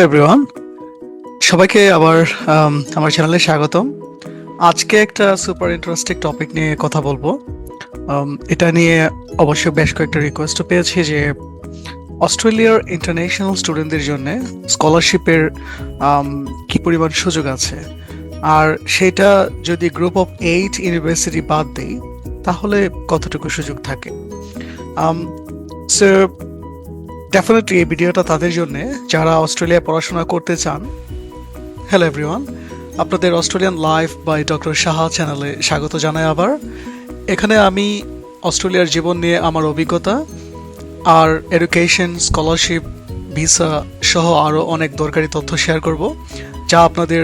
Hello everyone সবাইকে আবার আমার চ্যানেলে স্বাগতম। আজকে একটা সুপার ইন্টারেস্টিং টপিক নিয়ে কথা বলব। এটা নিয়ে অবশ্য বেশ কয়েকটা রিকোয়েস্টও পেয়েছি যে অস্ট্রেলিয়ার ইন্টারন্যাশনাল স্টুডেন্টদের জন্য স্কলারশিপের কি পরিমাণ সুযোগ আছে? আর সেটা যদি গ্রুপ অফ এইট ইউনিভার্সিটি বাদ দেই, তাহলে কতটুকু সুযোগ থাকে? সো ডেফিনেটলি এই ভিডিওটা তাদের জন্য। যারা অস্ট্রেলিয়ায় পড়াশোনা করতে চান হ্যালো এভরিওয়ান আপনাদের Australian life by doctor Saha চ্যানেলে স্বাগত জানাই আবার। এখানে আমি অস্ট্রেলিয়ার জীবন নিয়ে আমার অভিজ্ঞতা আর এডুকেশন স্কলারশিপ ভিসা সহ আরও অনেক দরকারি তথ্য শেয়ার করব, যা আপনাদের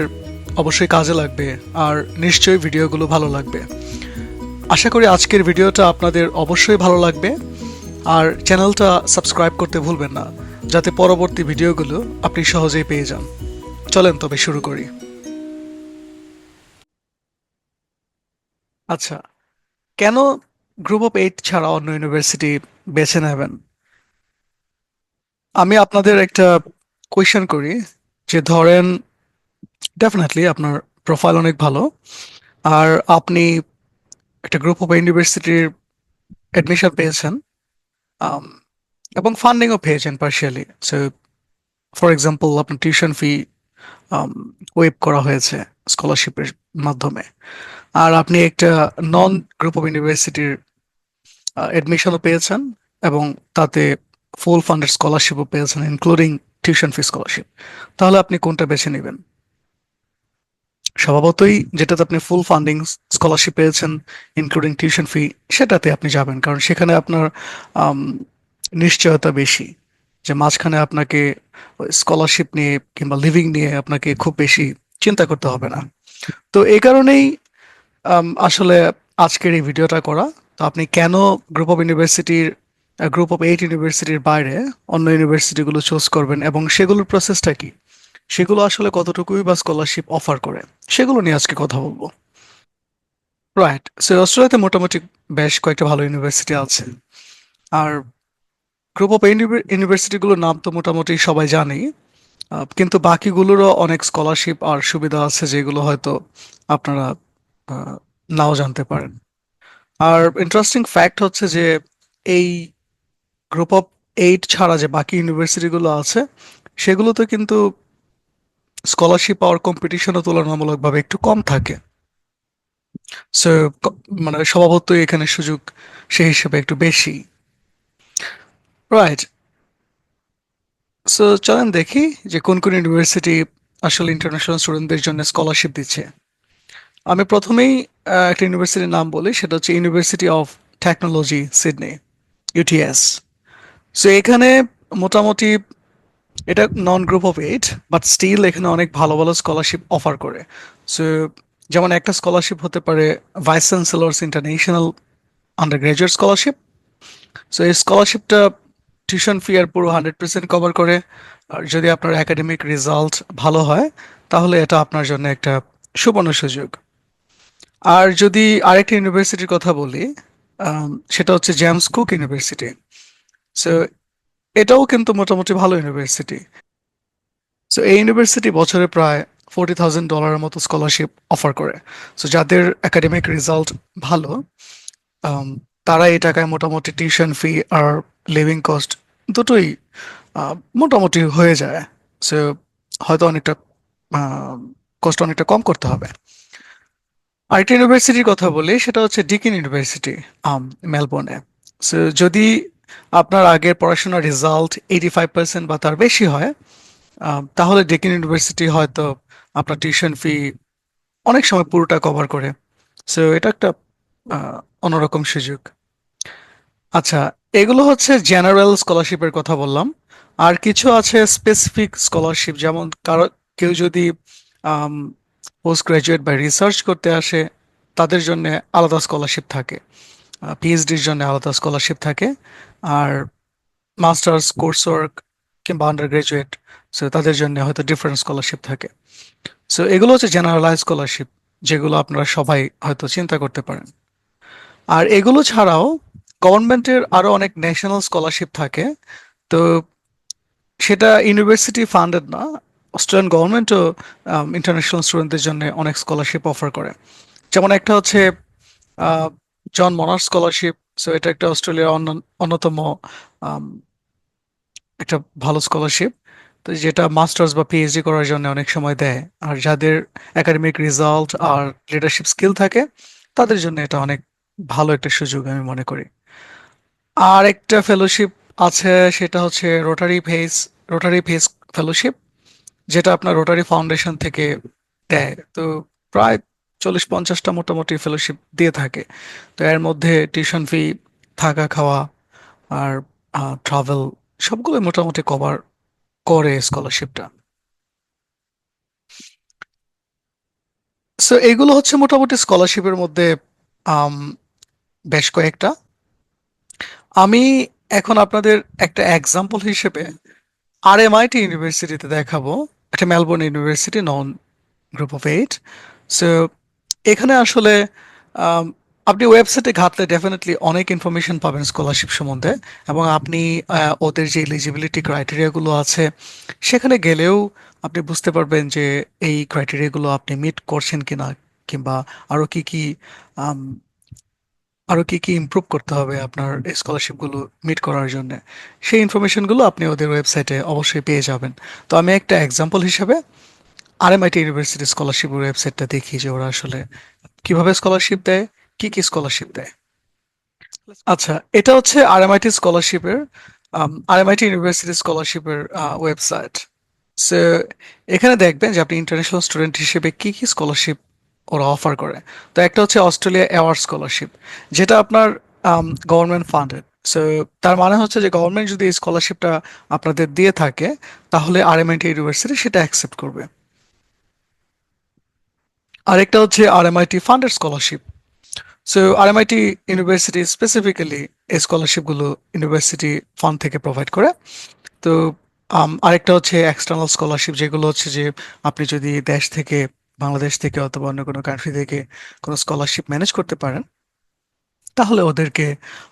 অবশ্যই কাজে লাগবে আর নিশ্চয়ই ভিডিওগুলো ভালো লাগবে। আশা করি আজকের ভিডিওটা আপনাদের অবশ্যই ভালো লাগবে। আর চ্যানেলটা সাবস্ক্রাইব করতে ভুলবেন না, যাতে পরবর্তী ভিডিওগুলো আপনি সহজেই পেয়ে যান। চলেন তবে শুরু করি। আচ্ছা কেন গ্রুপ অফ এইট ছাড়া অন্য ইউনিভার্সিটি বেছে নেবেন? আমি আপনাদের একটা কোয়েশ্চেন করি, যে ধরেন, ডেফিনেটলি আপনার প্রোফাইল অনেক ভালো, আর আপনি একটা গ্রুপ অফ ইউনিভার্সিটির অ্যাডমিশন পেয়েছেন এবং ফান্ডিংও পেয়েছেন পার্শিয়ালি সো ফর এক্সাম্পল আপনার টিউশন ফি ওয়েব করা হয়েছে স্কলারশিপের মাধ্যমে। আর আপনি একটা নন গ্রুপ অফ ইউনিভার্সিটির অ্যাডমিশনও পেয়েছেন এবং তাতে ফুল ফান্ডেড স্কলারশিপও পেয়েছেন ইনক্লুডিং টিউশন ফি স্কলারশিপ তাহলে আপনি কোনটা বেছে নেবেন? স্বভাবতই যেটাতে আপনি ফুল ফান্ডিং স্কলারশিপ পেয়েছেন ইনক্লুডিং টিউশন ফি সেটাতে আপনি যাবেন। কারণ সেখানে আপনার নিশ্চয়তা বেশি। যে মাঝখানে আপনাকে স্কলারশিপ নিয়ে কিংবা লিভিং নিয়ে আপনাকে খুব বেশি চিন্তা করতে হবে না। তো এই কারণেই আসলে আজকের এই ভিডিওটা করা। তো আপনি কেন গ্রুপ অফ ইউনিভার্সিটির গ্রুপ অফ এইট ইউনিভার্সিটির বাইরে অন্য ইউনিভার্সিটিগুলো চুজ করবেন এবং সেগুলোর প্রসেসটা কি? সেগুলো আসলে কতটুকুই বা স্কলারশিপ অফার করে, সেগুলো নিয়ে আজকে কথা বলব। রাইট সো অস্ট্রেলিয়াতে মোটামুটি বেশ কয়েকটা ভালো ইউনিভার্সিটি আছে। আর গ্রুপ অফ ইউনিভার্সিটিগুলোর নাম তো মোটামুটি সবাই জানেই। কিন্তু বাকিগুলোরও অনেক স্কলারশিপ আর সুবিধা আছে যেগুলো হয়তো আপনারা নাও জানতে পারেন। আর ইন্টারেস্টিং ফ্যাক্ট হচ্ছে যে এই গ্রুপ অফ এইট ছাড়া যে বাকি ইউনিভার্সিটিগুলো আছে, সেগুলোতে কিন্তু স্কলারশিপ পাওয়ার কম্পিটিশনও তুলনামূলকভাবে একটু কম থাকে। সো মানে স্বভাবতই এখানে সুযোগ সেই হিসেবে একটু বেশি। রাইট সো চলেন দেখি যে কোন কোন ইউনিভার্সিটি আসলে ইন্টারন্যাশনাল স্টুডেন্টদের জন্য স্কলারশিপ দিচ্ছে। আমি প্রথমেই একটা ইউনিভার্সিটির নাম বলি, সেটা হচ্ছে university of technology Sydney UTS so এখানে মোটামুটি এটা non group of eight but still এখানে অনেক ভালো ভালো স্কলারশিপ অফার করে। সো যেমন একটা স্কলারশিপ হতে পারে vice chancellor's international undergraduate scholarship so এই স্কলারশিপটা টিউশন ফি আর পুরো হান্ড্রেড পার্সেন্ট কভার করে। আর যদি আপনার একাডেমিক রেজাল্ট ভালো হয়, তাহলে এটা আপনার জন্য একটা সুবর্ণ সুযোগ। আর যদি আরেকটা ইউনিভার্সিটির কথা বলি সেটা হচ্ছে জেমস কুক ইউনিভার্সিটি সো এটাও কিন্তু মোটামুটি ভালো ইউনিভার্সিটি সো এই ইউনিভার্সিটি বছরে প্রায় ফোরটি থাউজেন্ড ডলারের মতো স্কলারশিপ অফার করে। সো যাদের একাডেমিক রেজাল্ট ভালো তারা এই টাকায় মোটামুটি টিউশন ফি আর লিভিং কস্ট দুটোই মোটামুটি হয়ে যায়। সো হয়তো অনেকটা কষ্ট অনেকটা কম করতে হবে। আরেকটা ইউনিভার্সিটির কথা বলি, সেটা হচ্ছে ডিকিন ইউনিভার্সিটি মেলবোর্নে সো যদি আপনার আগের পড়াশোনার রেজাল্ট এইটি ফাইভ পার্সেন্ট বা তার বেশি হয় তাহলে ডেকিন ইউনিভার্সিটি হয়তো আপনার টিউশন ফি অনেক সময় পুরোটা কভার করে। সো এটা একটা অন্যরকম সুযোগ। আচ্ছা এগুলো হচ্ছে জেনারেল স্কলারশিপের কথা বললাম। আর কিছু আছে স্পেসিফিক স্কলারশিপ যেমন কারও, কেউ যদি পোস্ট গ্রাজুয়েট বা রিসার্চ করতে আসে, তাদের জন্য আলাদা স্কলারশিপ থাকে। পিএইচডির জন্য আলাদা স্কলারশিপ থাকে। আর মাস্টার্স কোর্স ওয়ার্ক কিংবা আন্ডার গ্রাজুয়েট সো তাদের জন্য হয়তো ডিফারেন্ট স্কলারশিপ থাকে। সো এগুলো হচ্ছে জেনারেলাইজ স্কলারশিপ যেগুলো আপনারা সবাই হয়তো চিন্তা করতে পারেন। আর এগুলো ছাড়াও গভর্নমেন্টের আরও অনেক ন্যাশনাল স্কলারশিপ থাকে। তো সেটা ইউনিভার্সিটি ফান্ডেড না অস্ট্রেলিয়ান গভর্নমেন্টও ইন্টারন্যাশনাল স্টুডেন্টদের জন্য অনেক স্কলারশিপ অফার করে। যেমন একটা হচ্ছে জন মনার স্কলারশিপ সো এটা একটা অস্ট্রেলিয়ার অন্য- অন্যতম একটা ভালো স্কলারশিপ তো যেটা মাস্টার্স বা পিএইচডি করার জন্য অনেক সময় দেয়। আর যাদের একাডেমিক রেজাল্ট আর লিডারশিপ স্কিল থাকে, তাদের জন্য এটা অনেক ভালো একটা সুযোগ আমি মনে করি। আর একটা ফেলোশিপ আছে, সেটা হচ্ছে Rotary peace Rotary peace fellowship যেটা আপনার রোটারি ফাউন্ডেশন থেকে দেয়। তো প্রায় চল্লিশ পঞ্চাশটা মোটামুটি ফেলোশিপ দিয়ে থাকে। তো এর মধ্যে টিউশন ফি থাকা খাওয়া আর ট্রাভেল সবগুলো মোটামুটি কভার করে স্কলারশিপটা সো এগুলো হচ্ছে মোটামুটি স্কলারশিপের মধ্যে বেশ কয়েকটা। আমি এখন আপনাদের একটা এক্সাম্পল হিসেবে আর এম আইটি ইউনিভার্সিটিতে দেখাবো। একটা Melbourne university non group of eight so এখানে আসলে আপনি ওয়েবসাইটে ঘাটলে ডেফিনেটলি অনেক ইনফরমেশন পাবেন স্কলারশিপ সম্বন্ধে এবং আপনি ওদের যে এলিজিবিলিটি ক্রাইটেরিয়াগুলো আছে, সেখানে গেলেও আপনি বুঝতে পারবেন যে এই ক্রাইটেরিয়াগুলো আপনি মিট করছেন কিনা কিংবা আরও কি কি আরও আরও কি কি ইমপ্রুভ করতে হবে আপনার স্কলারশিপগুলো মিট করার জন্য। সেই ইনফরমেশনগুলো আপনি ওদের ওয়েবসাইটে অবশ্যই পেয়ে যাবেন। তো আমি একটা এক্সাম্পল হিসাবে আরএমআইটি ইউনিভার্সিটি স্কলারশিপ ওয়েবসাইটটা দেখি যে ওরা আসলে কীভাবে স্কলারশিপ দেয়, কি কি স্কলারশিপ দেয়। আচ্ছা এটা হচ্ছে আরএমআইটি স্কলারশিপের আরএমআইটি ইউনিভার্সিটি স্কলারশিপের ওয়েবসাইট সো এখানে দেখবেন যে আপনি ইন্টারন্যাশনাল স্টুডেন্ট হিসেবে কি কি স্কলারশিপ ওরা অফার করে। তো একটা হচ্ছে অস্ট্রেলিয়া অ্যাওয়ার্ড স্কলারশিপ যেটা আপনার গভর্নমেন্ট ফান্ডেড সো তার মানে হচ্ছে যে গভর্নমেন্ট যদি এই স্কলারশিপটা আপনাদের দিয়ে থাকে, তাহলে আরএমআইটি ইউনিভার্সিটি সেটা অ্যাকসেপ্ট করবে। আরেকটা হচ্ছে RMIT funded scholarship so RMIT university specifically এই স্কলারশিপগুলো ইউনিভার্সিটি ফান্ড থেকে প্রোভাইড করে। তো আম, আরেকটা হচ্ছে এক্সটার্নাল স্কলারশিপ যেগুলো হচ্ছে যে আপনি যদি দেশ থেকে বাংলাদেশ থেকে অথবা অন্য কোনো কান্ট্রি থেকে কোনো স্কলারশিপ ম্যানেজ করতে পারেন তাহলে ওদেরকে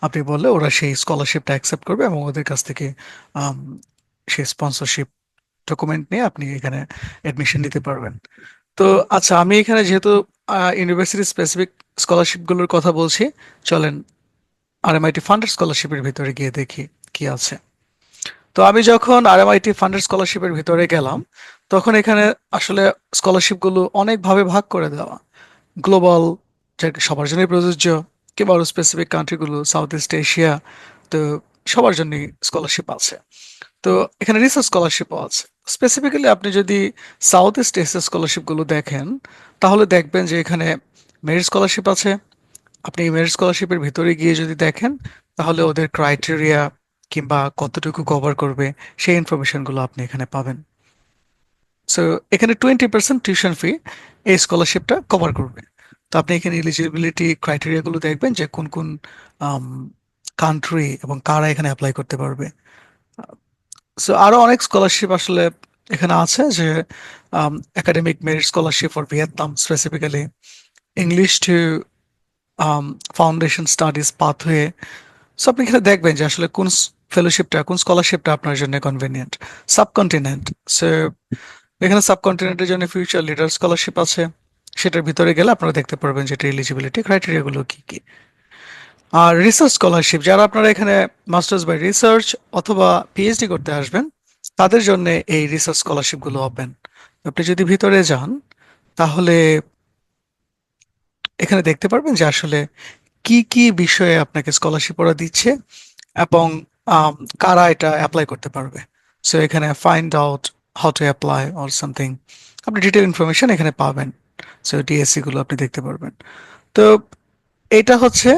আপনি বললে ওরা সেই স্কলারশিপটা অ্যাকসেপ্ট করবে এবং ওদের কাছ থেকে সেই স্পন্সরশিপ ডকুমেন্ট নিয়ে আপনি এখানে অ্যাডমিশন নিতে পারবেন। তো আচ্ছা আমি এখানে যেহেতু ইউনিভার্সিটি স্পেসিফিক স্কলারশিপগুলোর কথা বলছি, চলেন আরএমআইটি ফান্ডেড স্কলারশিপের ভিতরে গিয়ে দেখি কি আছে। তো আমি যখন আরএমআইটি ফান্ডেড স্কলারশিপের ভিতরে গেলাম, তখন এখানে আসলে স্কলারশিপগুলো অনেকভাবে ভাগ করে দেওয়া। গ্লোবাল যেটা সবার জন্যই প্রযোজ্য, কিংবা আরও স্পেসিফিক কান্ট্রিগুলো সাউথ ইস্ট এশিয়া তো সবার জন্যই স্কলারশিপ আছে। তো এখানে রিসার্চ স্কলারশিপও আছে। স্পেসিফিক্যালি আপনি যদি সাউথ ইস্ট এশিয়া স্কলারশিপগুলো দেখেন, তাহলে দেখবেন যে এখানে মেরিট স্কলারশিপ আছে। আপনি মেরিট স্কলারশিপের ভিতরে গিয়ে যদি দেখেন, তাহলে ওদের ক্রাইটেরিয়া কিংবা কতটুকু কভার করবে, সেই ইনফরমেশনগুলো আপনি এখানে পাবেন। সো এখানে টোয়েন্টি পার্সেন্ট টিউশন ফি এই স্কলারশিপটা কভার করবে। তো আপনি এখানে এলিজিবিলিটি ক্রাইটেরিয়াগুলো দেখবেন যে কোন কোন কান্ট্রি এবং কারা এখানে অ্যাপ্লাই করতে পারবে। সো আরও অনেক স্কলারশিপ আসলে এখানে আছে যে academic merit scholarship for Vietnam specifically English to foundation studies pathway so আপনি এখানে দেখবেন যে আসলে কোন ফেলোশিপটা কোন স্কলারশিপটা আপনার জন্য কনভেনিয়েন্ট সাবকন্টিনেন্ট সো এখানে সাবকন্টিনেন্টের জন্য ফিউচার লিডার স্কলারশিপ আছে। সেটার ভিতরে গেলে আপনারা দেখতে পারবেন যে এটা এলিজিবিলিটি ক্রাইটেরিয়াগুলো কি কি। আর রিসার্চ স্কলারশিপ যারা আপনারা এখানে মাস্টার্স বাই রিসার্চ অথবা পিএইচডি করতে আসবেন, তাদের জন্য এই রিসার্চ স্কলারশিপগুলো ওপেন আপনি যদি ভিতরে যান, তাহলে এখানে দেখতে পারবেন যে আসলে কি কি বিষয়ে আপনাকে স্কলারশিপ ওরা দিচ্ছে এবং কারা এটা অ্যাপ্লাই করতে পারবে। সো এখানে find out how to apply or something আপনি ডিটেল ইনফরমেশন এখানে পাবেন। সো ডিএসসি গুলো আপনি দেখতে পারবেন। তো, এটা হচ্ছে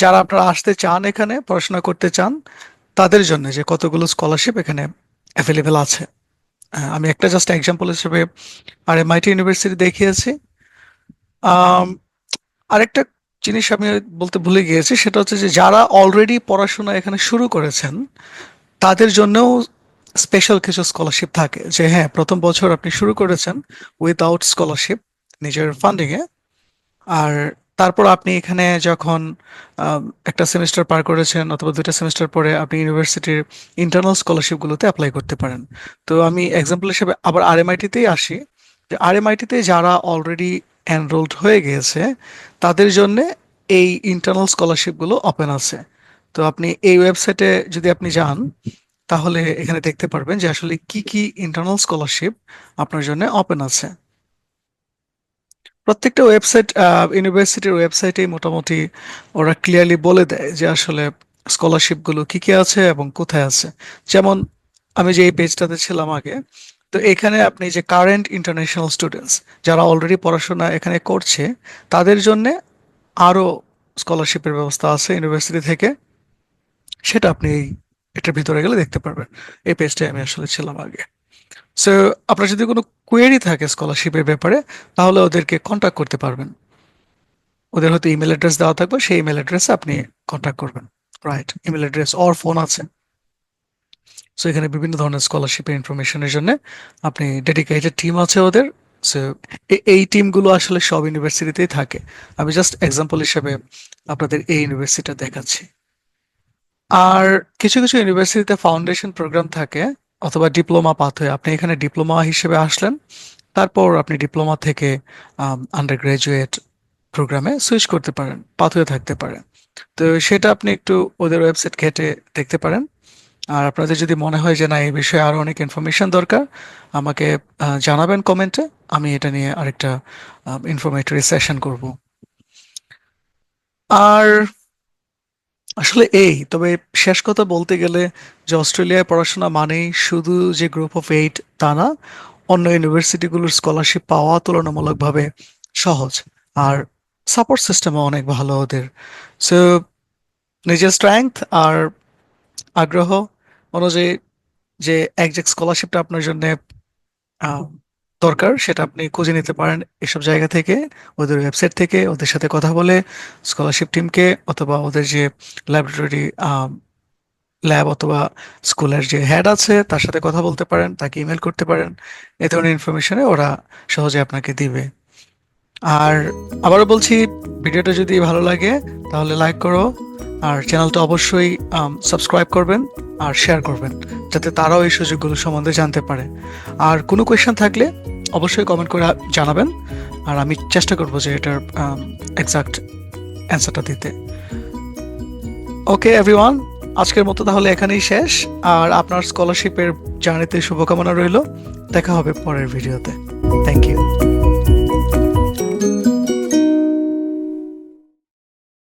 যারা আপনারা আসতে চান এখানে, পড়াশোনা করতে চান, তাদের জন্য যে কতগুলো স্কলারশিপ এখানে অ্যাভেলেবেল আছে। আমি একটা জাস্ট এক্সাম্পল হিসেবে আর এমআইটি ইউনিভার্সিটি দেখিয়েছি আরেকটা জিনিস আমি বলতে ভুলে গিয়েছি, সেটা হচ্ছে যে যারা অলরেডি পড়াশোনা এখানে শুরু করেছেন, তাদের জন্যও স্পেশাল কিছু স্কলারশিপ থাকে। যে হ্যাঁ প্রথম বছর আপনি শুরু করেছেন উইদাউট স্কলারশিপ নিজের ফান্ডিংয়ে আর তারপর আপনি এখানে যখন একটা সেমিস্টার পার করেছেন অথবা দুইটা সেমিস্টার পরে আপনি ইউনিভার্সিটির ইন্টারনাল স্কলারশিপগুলোতে অ্যাপ্লাই করতে পারেন। তো আমি এক্সাম্পল হিসেবে আবার আরএমআইটিতেই আসি। যে আরএমআইটিতে যারা অলরেডি এনরোলড হয়ে গিয়েছে, তাদের জন্য এই ইন্টারনাল স্কলারশিপগুলো ওপেন আছে। তো আপনি এই ওয়েবসাইটে যদি আপনি যান, তাহলে এখানে দেখতে পারবেন যে আসলে কি কি ইন্টারনাল স্কলারশিপ আপনার জন্য ওপেন আছে। প্রত্যেকটা ওয়েবসাইট ইউনিভার্সিটির ওয়েবসাইটেই মোটামুটি ওরা ক্লিয়ারলি বলে দেয় যে আসলে স্কলারশিপগুলো কি কি আছে এবং কোথায় আছে। যেমন আমি যে এই পেজটাতে ছিলাম আগে, তো এখানে আপনি যে কারেন্ট ইন্টারন্যাশনাল স্টুডেন্টস যারা অলরেডি পড়াশোনা এখানে করছে, তাদের জন্য আরও স্কলারশিপের ব্যবস্থা আছে ইউনিভার্সিটি থেকে। সেটা আপনি এটার ভিতরে গেলে দেখতে পারবেন। এই পেজটাই আমি আসলে ছিলাম আগে। সো আপনার যদি কোনো কোয়েরি থাকে স্কলারশিপের ব্যাপারে, তাহলে ওদেরকে কন্ট্যাক্ট করতে পারবেন। ওদের হয়তো ইমেল অ্যাড্রেস দেওয়া থাকবে, সেই ইমেল অ্যাড্রেসে আপনি কন্ট্যাক্ট করবেন। Right email address or phone আছে। সো এখানে বিভিন্ন ধরনের স্কলারশিপের ইনফরমেশনের জন্য আপনি ডেডিকেটেড টিম আছে ওদের। সো এই টিমগুলো আসলে সব ইউনিভার্সিটিতেই থাকে। আমি জাস্ট এক্সাম্পল হিসেবে আপনাদের এই ইউনিভার্সিটিটা দেখাচ্ছি। আর কিছু কিছু ইউনিভার্সিটিতে ফাউন্ডেশন প্রোগ্রাম থাকে। অথবা ডিপ্লোমা পাথ হয়ে আপনি এখানে ডিপ্লোমা হিসেবে আসলেন, তারপর আপনি ডিপ্লোমা থেকে আন্ডার গ্রাজুয়েট প্রোগ্রামে সুইচ করতে পারেন পাথ হয়ে থাকতে পারে। তো সেটা আপনি একটু ওদের ওয়েবসাইট ঘেটে দেখতে পারেন। আর আপনাদের যদি মনে হয় যে না, এই বিষয়ে আরও অনেক ইনফরমেশন দরকার, আমাকে জানাবেন কমেন্টে আমি এটা নিয়ে আরেকটা ইনফরমেটরি সেশন করব। আর আসলে এই, তবে শেষ কথা বলতে গেলে যে অস্ট্রেলিয়ায় পড়াশোনা মানেই শুধু যে গ্রুপ অফ এইট তা না, অন্য ইউনিভার্সিটিগুলোর স্কলারশিপ পাওয়া তুলনামূলকভাবে সহজ আর সাপোর্ট সিস্টেমও অনেক ভালো ওদের। সো নিজের স্ট্রেংথ আর আগ্রহ অনুযায়ী যে একজ্যাক্ট স্কলারশিপটা আপনার জন্য দরকার, সেটা আপনি খুঁজে নিতে পারেন এসব জায়গা থেকে, ওদের ওয়েবসাইট থেকে, ওদের সাথে কথা বলে স্কলারশিপ টিমকে অথবা ওদের যে ল্যাবরেটরি ল্যাব অথবা স্কুলের যে হেড আছে, তার সাথে কথা বলতে পারেন, তাকে ইমেল করতে পারেন। এ ধরনের ইনফরমেশনে ওরা সহজে আপনাকে দিবে। আর আবারও বলছি, ভিডিওটা যদি ভালো লাগে, তাহলে লাইক করো, আর চ্যানেলটা অবশ্যই সাবস্ক্রাইব করবেন, আর শেয়ার করবেন, যাতে তারাও এই সুযোগগুলো সম্বন্ধে জানতে পারে। আর কোনো কোয়েশ্চেন থাকলে অবশ্যই কমেন্ট করে জানাবেন। আর আমি চেষ্টা করব যে এটার এক্সাক্ট অ্যান্সারটা দিতে। ওকে এভরিওয়ান আজকের মতো তাহলে এখানেই শেষ। আর আপনার স্কলারশিপের জার্নিতে শুভকামনা রইল। দেখা হবে পরের ভিডিওতে থ্যাংক ইউ